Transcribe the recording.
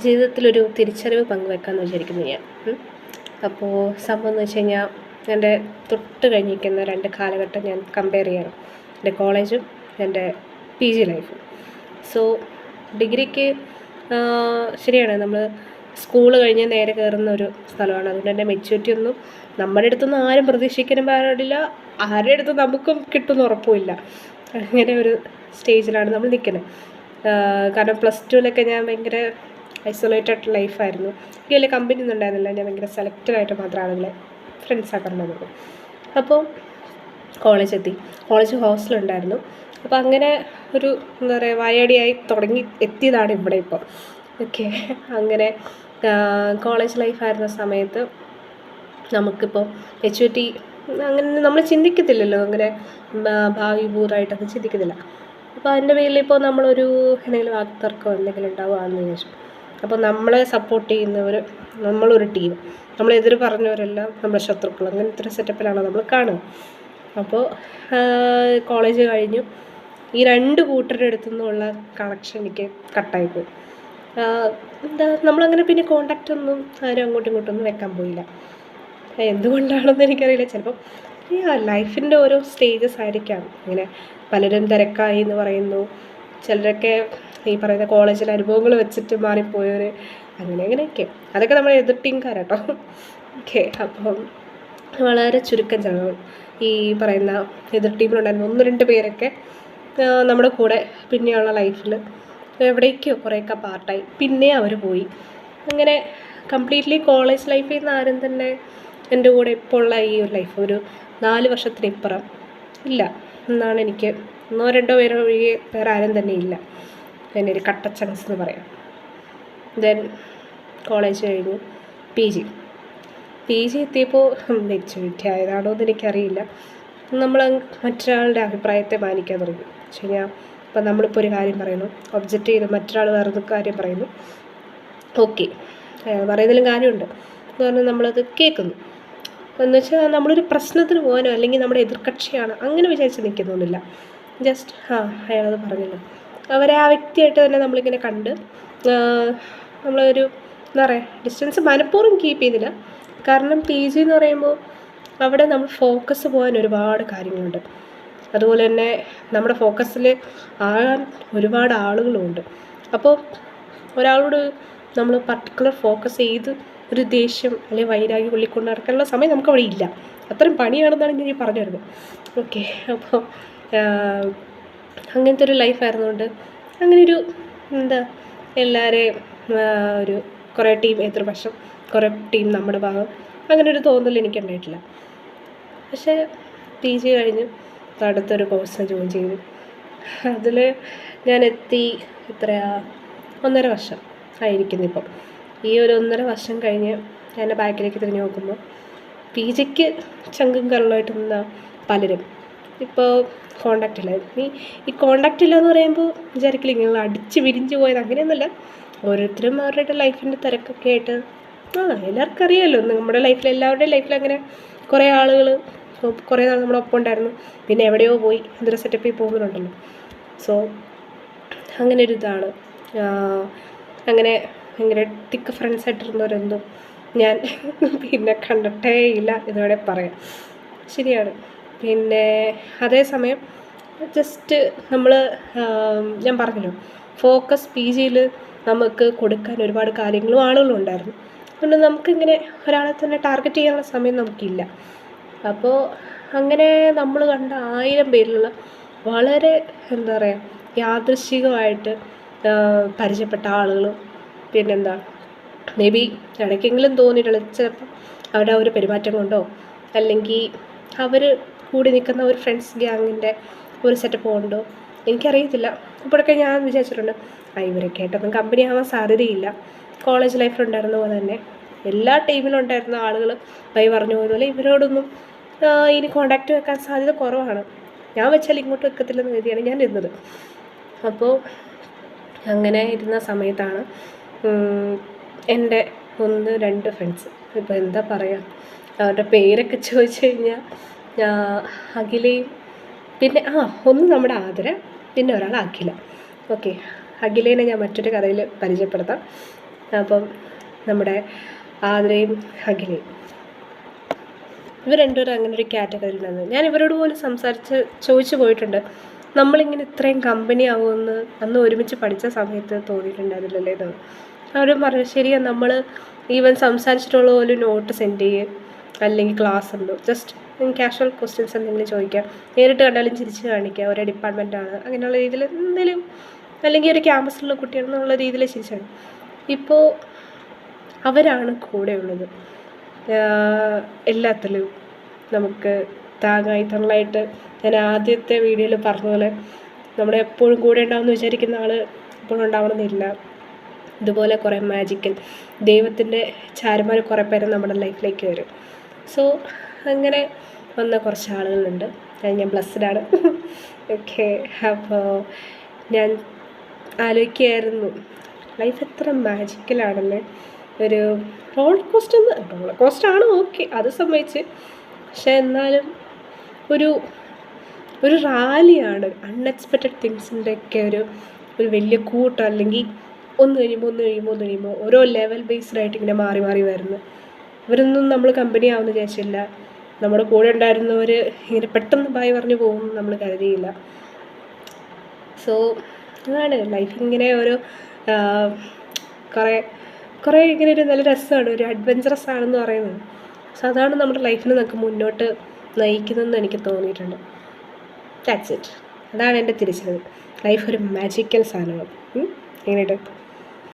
ജീവിതത്തിലൊരു തിരിച്ചറിവ് പങ്കുവെക്കാമെന്ന് വിചാരിക്കുന്നു ഞാൻ. അപ്പോൾ സംഭവം എന്ന് വെച്ച് കഴിഞ്ഞാൽ എന്റെ തൊട്ട് കഴിഞ്ഞിരിക്കുന്ന രണ്ട് കാലഘട്ടം ഞാൻ കമ്പയർ ചെയ്യണം. എന്റെ കോളേജും എന്റെ പി ജി ലൈഫും സോ ഡിഗ്രിക്ക് ശരിയാണ്. നമ്മൾ സ്കൂൾ കഴിഞ്ഞ് നേരെ കയറുന്ന ഒരു സ്ഥലമാണ്. അതുകൊണ്ട് തന്നെ മെച്യൂരിറ്റി ഒന്നും നമ്മുടെ അടുത്തൊന്നും ആരും പ്രതീക്ഷിക്കാനും പാടില്ല. ആരുടെ അടുത്ത് നമുക്കും കിട്ടുമെന്ന് ഉറപ്പുമില്ല. അങ്ങനെ ഒരു സ്റ്റേജിലാണ് നമ്മൾ നിൽക്കുന്നത്. കാരണം പ്ലസ് ടുവിലൊക്കെ ഞാൻ ഭയങ്കര ഐസൊലേറ്റഡ് ലൈഫായിരുന്നു എനിക്ക് വലിയ കമ്പനി ഒന്നും ഉണ്ടായിരുന്നില്ല. ഞാൻ ഭയങ്കര സെലക്റ്റഡ് ആയിട്ട് മാത്രമാണ് ഇതിലെ ഫ്രണ്ട്സ് ആക്കുന്നത് അപ്പോൾ കോളേജ് എത്തി. കോളേജ് ഹോസ്റ്റലുണ്ടായിരുന്നു അപ്പോൾ അങ്ങനെ ഒരു എന്താ പറയുക വയടിയായി തുടങ്ങി എത്തിയതാണ് ഇവിടെ ഇപ്പോൾ ഓക്കെ അങ്ങനെ കോളേജ് ലൈഫായിരുന്ന സമയത്ത് നമുക്കിപ്പോൾ എച്ച് യു ടി അങ്ങനെ നമ്മൾ ചിന്തിക്കത്തില്ലല്ലോ. അങ്ങനെ ഭാവി പൂർവമായിട്ടൊന്നും ചിന്തിക്കുന്നില്ല അപ്പോൾ അതിന്റെ പേരിൽ ഇപ്പോൾ നമ്മളൊരു എന്തെങ്കിലും വാക്തർക്കമോ എന്തെങ്കിലും ഉണ്ടാവുകയാണെന്ന് വിചാരിച്ചു. അപ്പോൾ നമ്മളെ സപ്പോർട്ട് ചെയ്യുന്നവർ നമ്മളൊരു ടീം നമ്മളെതിര് പറഞ്ഞവരെല്ലാം നമ്മുടെ ശത്രുക്കൾ. അങ്ങനത്തെ ഒരു സെറ്റപ്പിലാണ് നമ്മൾ കാണുക. അപ്പോൾ കോളേജ് കഴിഞ്ഞു. ഈ രണ്ട് കൂട്ടരുടെ അടുത്തു നിന്നുള്ള കണക്ഷൻ എനിക്ക് കട്ടായിപ്പോയി എന്താ നമ്മളങ്ങനെ പിന്നെ കോണ്ടാക്റ്റ് ഒന്നും ആരും അങ്ങോട്ടും ഇങ്ങോട്ടും ഒന്നും വെക്കാൻ പോയില്ല. എന്തുകൊണ്ടാണെന്ന് എനിക്കറിയില്ല. ചിലപ്പോൾ ലൈഫിന്റെ ഓരോ സ്റ്റേജസ് ആയിരിക്കാം. ഇങ്ങനെ പലരും തിരക്കായി എന്ന് പറയുന്നു. ചിലരൊക്കെ ഈ പറയുന്ന കോളേജിലെ അനുഭവങ്ങൾ വെച്ചിട്ട് മാറിപ്പോയവർ അങ്ങനെ അങ്ങനെയൊക്കെ അതൊക്കെ നമ്മൾ എതിർ ടീംകാരാട്ടോ ഓക്കെ അപ്പം വളരെ ചുരുക്കം ചിലവ് ഈ പറയുന്ന എതിർ ടീമിലുണ്ടായിരുന്ന ഒന്ന് രണ്ട് പേരൊക്കെ നമ്മുടെ കൂടെ പിന്നെയുള്ള ലൈഫിൽ എവിടേക്കോ കുറേയൊക്കെ പാർട്ടായി. പിന്നെ അവർ പോയി. അങ്ങനെ കംപ്ലീറ്റ്ലി കോളേജ് ലൈഫിൽ നിന്ന് ആരും തന്നെ എന്റെ കൂടെ ഇപ്പോൾ ഉള്ള ഈ ഒരു ലൈഫ് ഒരു നാല് വർഷത്തിനിപ്പുറം ഇല്ല. എന്നാണ് എനിക്ക് ഒന്നോ രണ്ടോ പേരോ ഒഴികെ വേറെ ആരും തന്നെ ഇല്ല. എന്റെ ഒരു കട്ട ചങ്സ് എന്ന് പറയാം. ദെൻ കോളേജ് കഴിഞ്ഞു. പി ജി പി ജി എത്തിയപ്പോൾ മെച്യൂരിറ്റി ആയതാണോ എന്ന് എനിക്കറിയില്ല. നമ്മൾ മറ്റൊരാളുടെ അഭിപ്രായത്തെ മാനിക്കാൻ തുടങ്ങി. വെച്ച് കഴിഞ്ഞാൽ ഇപ്പം നമ്മളിപ്പോൾ ഒരു കാര്യം പറയുന്നു. ഒബ്ജക്റ്റ് ചെയ്ത് മറ്റൊരാൾ വേറൊരു കാര്യം പറയുന്നു. ഓക്കെ പറയുന്നതിലും കാര്യമുണ്ട്. എന്ന് പറഞ്ഞാൽ നമ്മളത് കേൾക്കുന്നു. എന്ന് വെച്ചാൽ നമ്മളൊരു പ്രശ്നത്തിന് പോകാനോ അല്ലെങ്കിൽ നമ്മുടെ എതിർകക്ഷിയാണ് അങ്ങനെ വിചാരിച്ച് നിൽക്കുന്നൊന്നുമില്ല. ജസ്റ്റ് ആ അയാളത് പറഞ്ഞല്ലോ. അവരെ ആ വ്യക്തിയായിട്ട് തന്നെ നമ്മളിങ്ങനെ കണ്ട് നമ്മളൊരു എന്താ പറയുക ഡിസ്റ്റൻസ് മനഃപൂർവം കീപ്പ് ചെയ്യുന്നില്ല കാരണം പി ജി എന്ന് പറയുമ്പോൾ അവിടെ നമ്മൾ ഫോക്കസ് പോകാൻ ഒരുപാട് കാര്യങ്ങളുണ്ട്. അതുപോലെ തന്നെ നമ്മുടെ ഫോക്കസിൽ ആകാൻ ഒരുപാട് ആളുകളുമുണ്ട് അപ്പോൾ ഒരാളോട് നമ്മൾ പർട്ടിക്കുലർ ഫോക്കസ് ചെയ്ത് ഒരു ദേഷ്യം അല്ലെങ്കിൽ വൈരാഗ്യം ഉള്ളിക്കൊണ്ട് നടക്കാനുള്ള സമയം നമുക്ക് അവിടെ ഇല്ല. അത്രയും പണിയാണെന്നാണ് ഞാൻ പറഞ്ഞു വരുന്നത്. ഓക്കെ അപ്പോൾ അങ്ങനത്തെ ഒരു ലൈഫായിരുന്നുകൊണ്ട് അങ്ങനെ ഒരു എന്താ എല്ലാവരെയും ഒരു കുറേ ടീം എതിർപക്ഷം കുറേ ടീം നമ്മുടെ ഭാഗം അങ്ങനെ ഒരു തോന്നൽ എനിക്ക് ഉണ്ടായിട്ടില്ല പക്ഷേ പി ജി കഴിഞ്ഞ് അടുത്തൊരു കോഴ്സിന് ജോയിൻ ചെയ്തു. അതിൽ ഞാൻ എത്തി എത്രയാ ഒന്നര വർഷം ആയിരിക്കുന്നു ഇപ്പം. ഈ ഒരു ഒന്നര വർഷം കഴിഞ്ഞ് എന്റെ ബാക്കിലേക്ക് തിരിഞ്ഞ് നോക്കുമ്പോൾ പി ജിക്ക് ചങ്കും കരളുമായിട്ട് നിന്ന പലരും ഇപ്പോൾ കോണ്ടാക്റ്റ് ഇല്ല. ഈ ഈ കോണ്ടാക്റ്റ് ഇല്ല എന്ന് പറയുമ്പോൾ വിചാരിക്കില്ല ഇങ്ങനെ അടിച്ച് വിരിഞ്ഞ് പോയത് അങ്ങനെയൊന്നുമല്ല. ഓരോരുത്തരും അവരുടെ ലൈഫിന്റെ തിരക്കൊക്കെ ആയിട്ട്. ആ എല്ലാവർക്കും അറിയാമല്ലോ നമ്മുടെ ലൈഫിൽ എല്ലാവരുടെയും ലൈഫിൽ അങ്ങനെ കുറേ ആളുകൾ കുറേ നാൾ നമ്മുടെ ഒപ്പം ഉണ്ടായിരുന്നു. പിന്നെ എവിടെയോ പോയി എന്തൊരു സെറ്റപ്പിൽ പോകുന്നുണ്ടല്ലോ. സോ അങ്ങനെ ഒരു ഇതാണ്. അങ്ങനെ ഭയങ്കര തിക്ക് ഫ്രണ്ട്സ് ആയിട്ടിരുന്നവരൊന്നും ഞാൻ പിന്നെ കണ്ടിട്ടേ ഇല്ല. എന്നോടെ പറയാം. ശരിയാണ്. പിന്നെ അതേസമയം ജസ്റ്റ് നമ്മൾ ഞാൻ പറഞ്ഞല്ലോ ഫോക്കസ് പി ജിയിൽ നമുക്ക് കൊടുക്കാൻ ഒരുപാട് കാര്യങ്ങളും ആളുകളും ഉണ്ടായിരുന്നു. അതുകൊണ്ട് നമുക്കിങ്ങനെ ഒരാളെ തന്നെ ടാർഗറ്റ് ചെയ്യാനുള്ള സമയം നമുക്കില്ല. അപ്പോൾ അങ്ങനെ നമ്മൾ കണ്ട ആയിരം പേരിലുള്ള വളരെ എന്താ പറയുക യാദൃശികമായിട്ട് പരിചയപ്പെട്ട ആളുകളും പിന്നെന്താ മേ ബി ഇടയ്ക്കെങ്കിലും തോന്നിയിട്ടുള്ള ചിലപ്പോൾ അവരുടെ ഒരു പെരുമാറ്റം കൊണ്ടോ അല്ലെങ്കിൽ അവർ കൂടി നിൽക്കുന്ന ഒരു ഫ്രണ്ട്സ് ഗ്യാങ്ങിന്റെ ഒരു സെറ്റപ്പ് ഉണ്ടോ? എനിക്കറിയത്തില്ല. ഇപ്പോഴൊക്കെ ഞാൻ വിചാരിച്ചിട്ടുണ്ട് ആ ഇവരൊക്കെ ആയിട്ടൊന്നും കമ്പനി ആവാൻ സാധ്യതയില്ല. കോളേജ് ലൈഫിലുണ്ടായിരുന്ന പോലെ തന്നെ എല്ലാ ടീമിലും ഉണ്ടായിരുന്ന ആളുകൾ ബൈ പറഞ്ഞ പോലെ ഇവരോടൊന്നും ഇനി കോണ്ടാക്റ്റ് വെക്കാൻ സാധ്യത കുറവാണ്. ഞാൻ വെച്ചാൽ ഇങ്ങോട്ട് വെക്കത്തില്ലെന്ന് കരുതിയാണ് ഞാൻ ഇരുന്നത്. അപ്പോൾ അങ്ങനെ ഇരുന്ന സമയത്താണ് എന്റെ ഒന്ന് രണ്ട് ഫ്രണ്ട്സ് ഇപ്പോൾ എന്താ പറയുക അവരുടെ പേരൊക്കെ ചോദിച്ചു കഴിഞ്ഞാൽ അഖിലയും പിന്നെ ആ ഒന്ന് നമ്മുടെ ആതിര പിന്നെ ഒരാൾ അഖില. ഓക്കെ അഖിലേനെ ഞാൻ മറ്റൊരു കഥയിൽ പരിചയപ്പെടുത്താം. അപ്പം നമ്മുടെ ആതിരയും അഖിലയും. ഇവർ രണ്ടുപേരും അങ്ങനെ ഒരു കാറ്റഗറിയിൽ നിന്ന് ഞാൻ ഇവരോട് പോലും സംസാരിച്ച് ചോദിച്ചു പോയിട്ടുണ്ട്. നമ്മളിങ്ങനെ ഇത്രയും കമ്പനി ആവുമെന്ന് അന്ന് ഒരുമിച്ച് പഠിച്ച സമയത്ത് തോന്നിയിട്ടുണ്ടായിരുന്നില്ലല്ലേ എന്ന്. അവരും പറഞ്ഞു ശരിയാ നമ്മൾ ഈവൻ സംസാരിച്ചിട്ടുള്ള പോലും നോട്ട് സെൻഡ് ചെയ്യുക അല്ലെങ്കിൽ ക്ലാസ് ഉണ്ടോ. ജസ്റ്റ് കാഷ്വൽ ക്വസ്റ്റ്യൻസ് എന്തെങ്കിലും ചോദിക്കാം. നേരിട്ട് കണ്ടാലും ചിരിച്ച് കാണിക്കുക ഒരേ ഡിപ്പാർട്ട്മെന്റാണ് അങ്ങനെയുള്ള രീതിയിൽ എന്തെങ്കിലും അല്ലെങ്കിൽ ഒരു ക്യാമ്പസിലുള്ള കുട്ടികളെന്നുള്ള രീതിയിൽ ചിരിച്ചാണ് ഇപ്പോൾ അവരാണ് കൂടെയുള്ളത് എല്ലാത്തിലും നമുക്ക് താങ്ങായി തള്ളായിട്ട് ഞാൻ ആദ്യത്തെ വീഡിയോയിൽ പറഞ്ഞതുപോലെ പോലെ നമ്മുടെ എപ്പോഴും കൂടെ ഉണ്ടാവുമെന്ന് വിചാരിക്കുന്ന ആൾ എപ്പോഴും ഉണ്ടാവണമെന്നില്ല. ഇതുപോലെ കുറേ മാജിക്കൽ ദൈവത്തിന്റെ ചാരന്മാർ കുറേ പേര് നമ്മുടെ ലൈഫിലേക്ക് വരും. സോ അങ്ങനെ വന്ന കുറച്ച് ആളുകളുണ്ട് അത് ഞാൻ ബ്ലസ്ഡാണ് ഓക്കെ അപ്പോൾ ഞാൻ ആലോചിക്കുകയായിരുന്നു ലൈഫ് എത്ര മാജിക്കലാണെന്ന് ഒരു റോൾ കോസ്റ്റ് എന്ന് റോൾ കോസ്റ്റ് ആണ് ഓക്കെ അത് സംഭവിച്ച്. പക്ഷേ എന്നാലും ഒരു ഒരു റാലിയാണ് അൺഎക്സ്പെക്റ്റഡ് തിങ്സിന്റെയൊക്കെ ഒരു ഒരു വലിയ കൂട്ടം. അല്ലെങ്കിൽ ഒന്ന് കഴിയുമ്പോൾ ഒന്ന് കഴിയുമ്പോൾ ഒന്ന് കഴിയുമ്പോൾ ഓരോ ലെവൽ ബേസ്ഡ് ആയിട്ട് ഇങ്ങനെ മാറി മാറി വരുന്നു ഇവരൊന്നും നമ്മൾ കമ്പനി ആവുമെന്ന് വിചാരിച്ചില്ല. നമ്മുടെ കൂടെ ഉണ്ടായിരുന്നവർ ഇങ്ങനെ പെട്ടെന്ന് ബായ് പറഞ്ഞു പോകും നമ്മൾ കരുതിയില്ല. സോ അതാണ് ലൈഫ് ഇങ്ങനെ ഒരു കുറേ കുറേ ഇങ്ങനെ ഒരു നല്ല രസമാണ് ഒരു അഡ്വഞ്ചറസ് ആണെന്ന് പറയുന്നത്. സോ അതാണ് നമ്മുടെ ലൈഫിനെ നമുക്ക് മുന്നോട്ട് നയിക്കുന്നതെന്ന് എനിക്ക് തോന്നിയിട്ടുണ്ട്. ദാറ്റ്സ് ഇറ്റ് അതാണ് എന്റെ തിരിച്ചറിവ്. ലൈഫ് ഒരു മാജിക്കൽ സാധനമാണ്. എങ്ങനെയുണ്ട്?